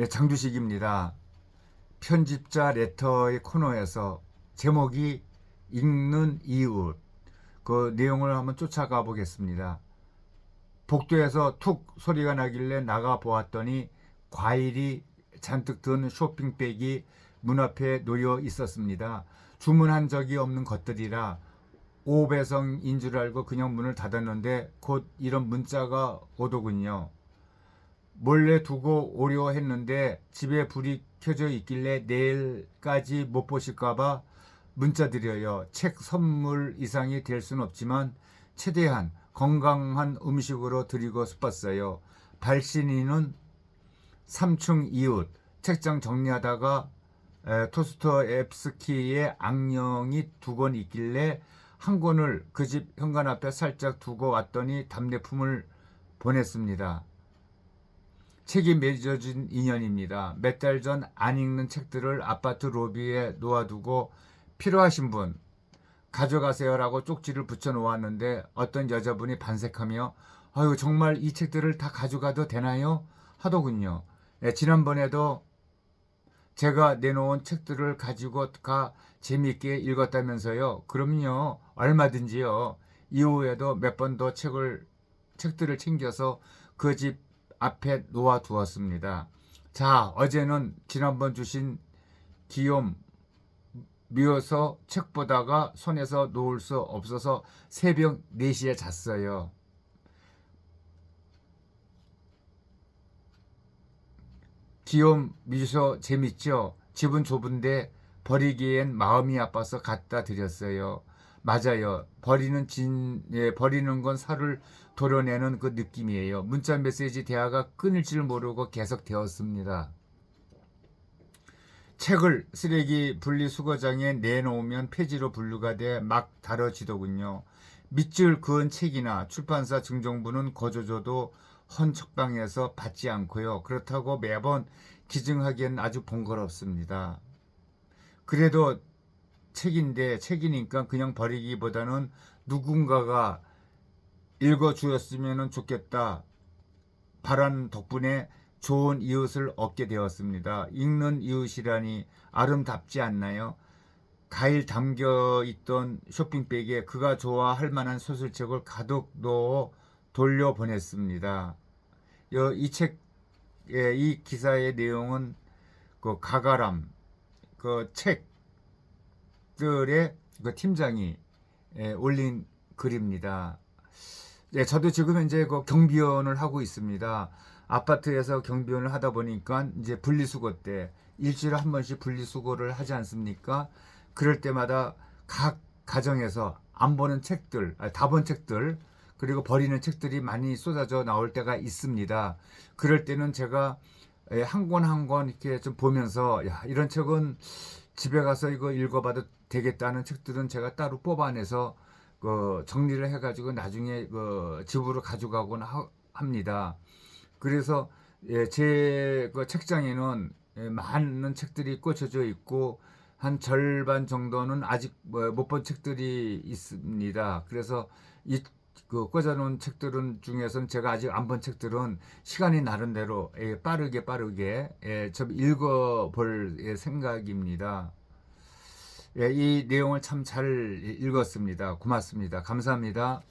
예, 장주식입니다. 편집자 레터의 코너에서 제목이 읽는 이웃 그 내용을 한번 쫓아가 보겠습니다. 복도에서 툭 소리가 나길래 나가 보았더니 과일이 잔뜩 든 쇼핑백이 문 앞에 놓여 있었습니다. 주문한 적이 없는 것들이라 오배성인 줄 알고 그냥 문을 닫았는데 곧 이런 문자가 오더군요. 몰래 두고 오려 했는데 집에 불이 켜져 있길래 내일까지 못 보실까봐 문자 드려요. 책 선물 이상이 될 순 없지만 최대한 건강한 음식으로 드리고 싶었어요. 발신인은 3층 이웃 책장 정리하다가 에, 토스터 앱스키의 악령이 두 권 있길래 한 권을 그 집 현관 앞에 살짝 두고 왔더니 답례품을 보냈습니다. 책이 맺어진 인연입니다. 몇 달 전 안 읽는 책들을 아파트 로비에 놓아두고 필요하신 분 가져가세요라고 쪽지를 붙여 놓았는데 어떤 여자분이 반색하며 아유 정말 이 책들을 다 가져가도 되나요? 하더군요. 예, 지난번에도 제가 내놓은 책들을 가지고 가 재미있게 읽었다면서요. 그럼요. 얼마든지요. 이후에도 몇 번 더 책을 책들을 챙겨서 그 집 앞에 놓아 두었습니다. 자, 어제는 지난번 주신 기욤 미워서 책 보다가 손에서 놓을 수 없어서 새벽 4시에 잤어요. 귀여움 미소 재밌죠? 집은 좁은데 버리기엔 마음이 아파서 갖다 드렸어요. 맞아요. 버리는 진, 예, 버리는 건 살을 도려내는 그 느낌이에요. 문자 메시지 대화가 끊을 줄 모르고 계속 되었습니다. 책을 쓰레기 분리수거장에 내놓으면 폐지로 분류가 돼 막 다뤄지더군요. 밑줄 그은 책이나 출판사 증정부는 거저줘도 헌책방에서 받지 않고요. 그렇다고 매번 기증하기엔 아주 번거롭습니다. 그래도 책인데 책이니까 그냥 버리기보다는 누군가가 읽어주었으면 좋겠다. 바란 덕분에 좋은 이웃을 얻게 되었습니다. 읽는 이웃이라니 아름답지 않나요? 가일 담겨 있던 쇼핑백에 그가 좋아할 만한 소설책을 가득 넣어 돌려보냈습니다. 이 책, 이 기사의 내용은 그 가가람, 그 책 들의 그 팀장이 예, 올린 글입니다. 예, 저도 지금 현재 그 경비원을 하고 있습니다. 아파트에서 경비원을 하다 보니까 이제 분리수거 때 일주일에 한 번씩 분리수거를 하지 않습니까? 그럴 때마다 각 가정에서 안 보는 책들, 다 본 책들, 그리고 버리는 책들이 많이 쏟아져 나올 때가 있습니다. 그럴 때는 제가 한 권 한 권 이렇게 좀 보면서 야, 이런 책은 집에 가서 이거 읽어봐도 되겠다는 책들은 제가 따로 뽑아내서 그 정리를 해가지고 나중에 그 집으로 가져가곤 하, 합니다. 그래서 예, 제 그 책장에는 예, 많은 책들이 꽂혀져 있고 한 절반 정도는 아직 뭐못본 책들이 있습니다. 그래서 이 그 꽂아놓은 책들은 중에서는 제가 아직 안 본 책들은 시간이 나름대로 예, 빠르게 빠르게 예, 좀 읽어볼 예, 생각입니다. 예, 이 내용을 참 잘 읽었습니다. 고맙습니다. 감사합니다.